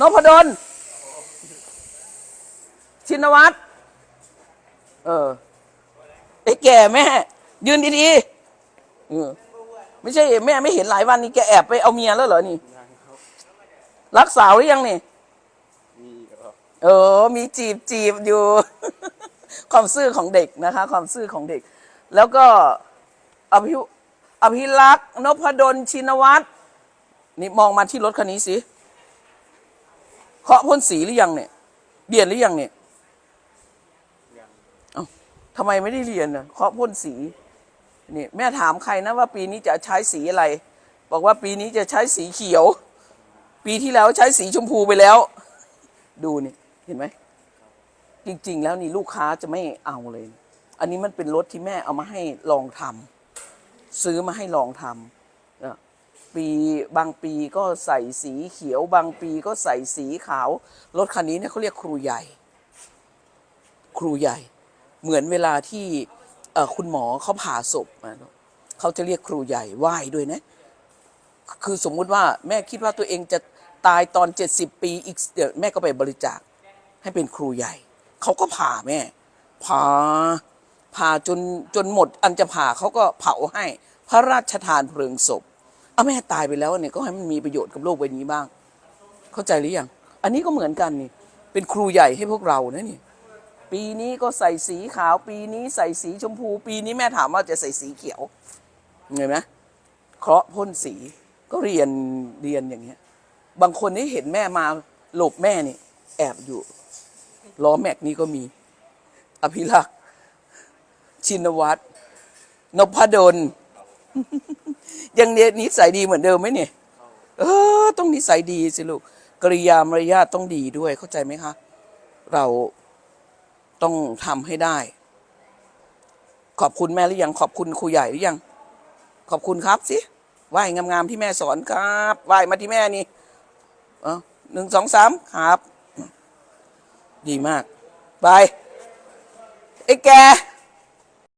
นพดล ชินวัตร เออ ไอ้แก่แม่ ยืนดีๆเออไม่ใช่แม่ไม่เห็นหลายวันนี้แกแอบไปเอาเมียแล้วเหรอนี่รักสาวหรือยังนี่ มีครับ เออ มีจีบจีบอยู่ ความซื่อของเด็กนะคะ ความซื่อของเด็ก แล้วก็อภิอภิรักษ์นพดลชินวัตรนี่มองมาที่รถคันนี้สิ เคาะพ่นสีหรือยังเนี่ยเรียนหรือยังเนี่ยยังเอ้าทำไมไม่ได้เรียนน่ะเคาะพ่นสีนี่แม่ถามใครนะว่าปีนี้จะใช้สีอะไร บอกว่าปีนี้จะใช้สีเขียว ปีที่แล้วใช้สีชมพูไปแล้ว ดูนี่เห็นไหมจริง ๆ แล้วนี่ลูกค้าจะไม่เอาเลย อันนี้มันเป็นรถที่แม่เอามาให้ลองทำซื้อมาให้ลองทำเออ ปีบางปีก็ใส่สีเขียว บางปีก็ใส่สีขาว รถคันนี้เนี่ยเขาเรียกครูใหญ่ ครูใหญ่ เหมือนเวลาที่คุณหมอเขาผ่าศพเขาจะเรียกครูใหญ่ไหว้ด้วยนะ คือสมมุติว่าแม่คิดว่าตัวเองจะตายตอน70ปีอีกเดี๋ยวแม่ก็ไปบริจาคให้เป็นครูใหญ่ เขาก็ผ่าแม่ผ่าผ่าจนจนหมดอันจะผ่าเขาก็เผาให้ พระราชทานเพลิงศพ เอาแม่ตายไปแล้วเนี่ยก็ให้มันมีประโยชน์กับโลกใบนี้บ้าง เข้าใจหรือยังอันนี้ก็เหมือนกันนี่ เป็นครูใหญ่ให้พวกเรานะนี่ ปีนี้ก็ใส่สีขาว ปีนี้ใส่สีชมพู ปีนี้แม่ถามว่าจะใส่สีเขียวเห็นไหมเคราะห์พ่นสีก็เรียนเรียนอย่างเงี้ย บางคนนี่เห็นแม่มาหลบแม่นี่ แอบอยู่ล้อแม็กนี่ก็มี อภิรักษ์ชินวัตรนพดล ยังเนียนิสัยดีเหมือนเดิมไหมเนี่ยเออ ต้องนิสัยดีสิลูกกริยามารยาทต้องดีด้วยเข้าใจไหมคะ เราต้องทำให้ได้ ขอบคุณแม่หรือยังขอบคุณครูใหญ่หรือยัง ขอบคุณครับสิไหว้งามๆที่แม่สอนครับไหว้มาที่แม่นี่เออหนึ่งสองสามครับ ดีมาก ไปไอ้แก